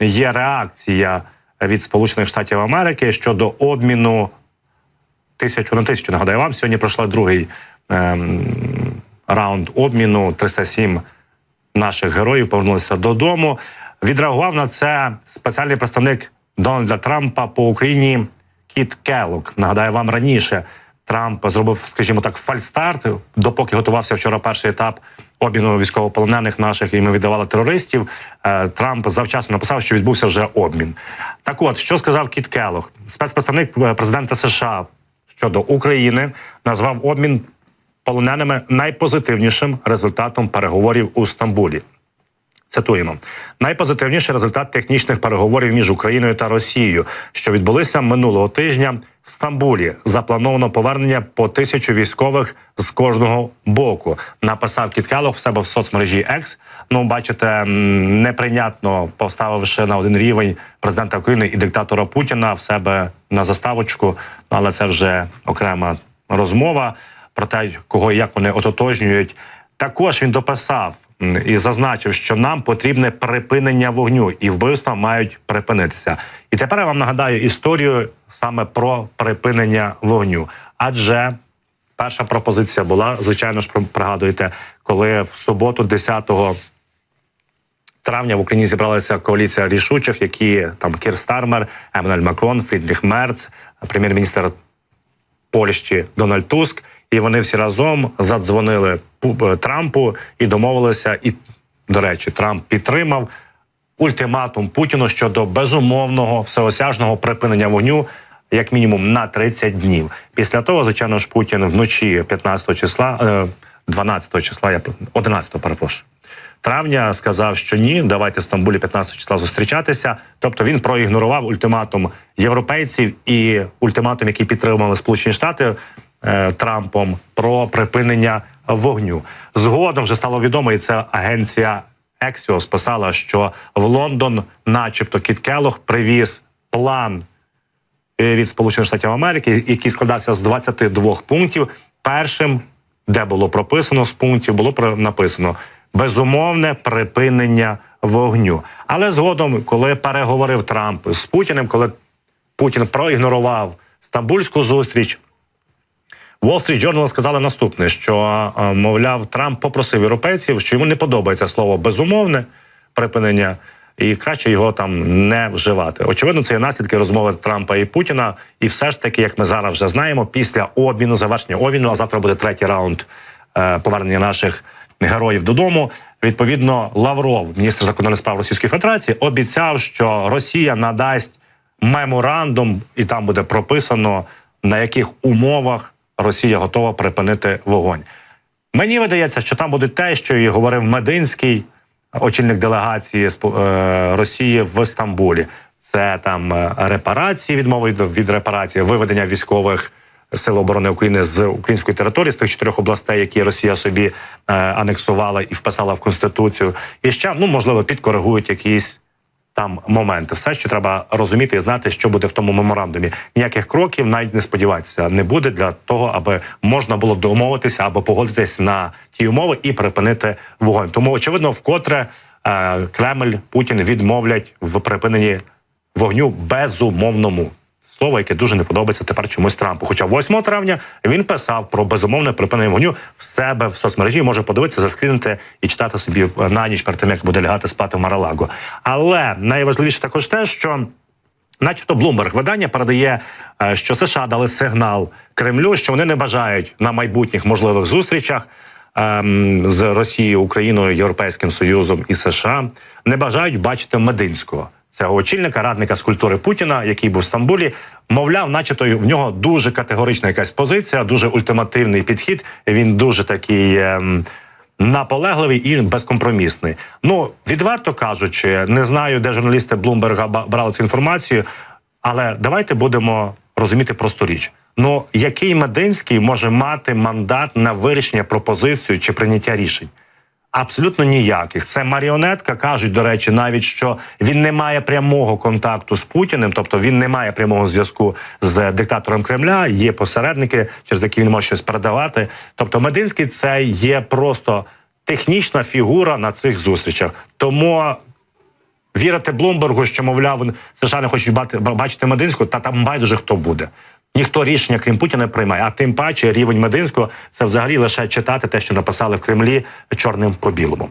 є реакція від Сполучених Штатів Америки щодо обміну тисячу на тисячу. Нагадаю вам, сьогодні пройшла другий ем, раунд обміну. 307 наших героїв повернулися додому. Відреагував на це спеціальний представник Дональда Трампа по Україні Кіт Келлок. Нагадаю вам раніше. Трамп зробив, скажімо так, фальстарт, допоки готувався вчора перший етап обміну військовополонених наших, і ми віддавали терористів. е, Трамп завчасно написав, що відбувся вже обмін. Так, от що сказав Кіт Келлог, спецпредставник е, президента США щодо України, назвав обмін полоненими найпозитивнішим результатом переговорів у Стамбулі. Цитуємо найпозитивніший результат технічних переговорів між Україною та Росією, що відбулися минулого тижня в Стамбулі. Заплановано повернення по тисячу військових з кожного боку. Написав Кіт в себе в соцмережі X. Ну, бачите, неприйнятно поставивши на один рівень президента України і диктатора Путіна в себе на заставочку. Але це вже окрема розмова про те, кого і як вони ототожнюють. Також він дописав і зазначив, що нам потрібне припинення вогню, і вбивства мають припинитися. І тепер я вам нагадаю історію саме про припинення вогню. Адже перша пропозиція була, звичайно ж, пригадуєте, коли в суботу, 10 травня в Україні зібралася коаліція рішучих, які там Кір Стармер, Еммануель Макрон, Фрідріх Мерц, прем'єр-міністр Польщі Дональд Туск, і вони всі разом задзвонили е, Трампу і домовилися. І до речі, Трамп підтримав ультиматум Путіну щодо безумовного всеосяжного припинення вогню. Як мінімум на 30 днів. Після того, звичайно ж, Путін вночі 15 числа, е, 12 числа, я 11 перепрошую, травня сказав, що ні, давайте в Стамбулі 15 числа зустрічатися. Тобто він проігнорував ультиматум європейців і ультиматум, який підтримали Сполучені Штати е, Трампом про припинення вогню. Згодом вже стало відомо, і це агенція Axios писала, що в Лондон, начебто, Кіт Келлог привіз план е, від Сполучених Штатів Америки, який складався з 22 пунктів. Першим, де було прописано з пунктів, було написано безумовне припинення вогню. Але згодом, коли переговорив Трамп з Путіним, коли Путін проігнорував стамбульську зустріч. Wall Street Journal сказали наступне: що е, мовляв, Трамп попросив європейців, що йому не подобається слово безумовне припинення, і краще його там не вживати. Очевидно, це є наслідки розмови Трампа і Путіна. І все ж таки, як ми зараз вже знаємо, після обміну, завершення обміну, а завтра буде третій раунд е, повернення наших героїв додому. Відповідно, Лавров, міністр закордонних справ Російської Федерації, обіцяв, що Росія надасть меморандум, і там буде прописано на яких умовах Росія готова припинити вогонь. Мені видається, що там буде те, що і говорив Мединський, очільник делегації е, Росії в Стамбулі. Це там е, репарації, відмови від, від репарації, виведення військових сил оборони України з української території з тих чотирьох областей, які Росія собі е, анексувала і вписала в конституцію. І ще ну можливо підкоригують якісь там моменти. Все, що треба розуміти і знати, що буде в тому меморандумі. Ніяких кроків навіть не сподіватися не буде для того, аби можна було домовитися або погодитись на ті умови і припинити вогонь. Тому очевидно, вкотре е, Кремль Путін відмовлять в припиненні вогню безумовному. Слово, яке дуже не подобається тепер чомусь Трампу. Хоча 8 травня він писав про безумовне припинення вогню в себе в соцмережі. Може подивитися, заскрінити і читати собі на ніч перед тим, як буде лягати спати в Маралаго. Але найважливіше також те, що Начебто Bloomberg видання передає, е, що США дали сигнал Кремлю, що вони не бажають на майбутніх можливих зустрічах ем, з Росією, Україною, Європейським Союзом і США, не бажають бачити Мединського. Цього очільника, радника з культури Путіна, який був в Стамбулі, мовляв, начебто в нього дуже категорична якась позиція, дуже ультимативний підхід. Він дуже такий ем, наполегливий і безкомпромісний. Ну відверто кажучи, не знаю, де журналісти Блумберга брали цю інформацію, але давайте будемо розуміти просту річ. Ну який Мединський може мати мандат на вирішення пропозицію чи прийняття рішень? Абсолютно ніяких. Це маріонетка. кажуть, до речі, навіть що він не має прямого контакту з Путіним, тобто він не має прямого зв'язку з диктатором Кремля. Є посередники, через які він може щось передавати. Тобто, Мединський це є просто технічна фігура на цих зустрічах. Тому Вірити Блумбергу, що мовляв, США не хочуть бачити Мединську, та там байдуже хто буде. Ніхто рішення, крім Путіна, не приймає. А тим паче рівень Мединського це взагалі лише читати те, що написали в Кремлі чорним по білому.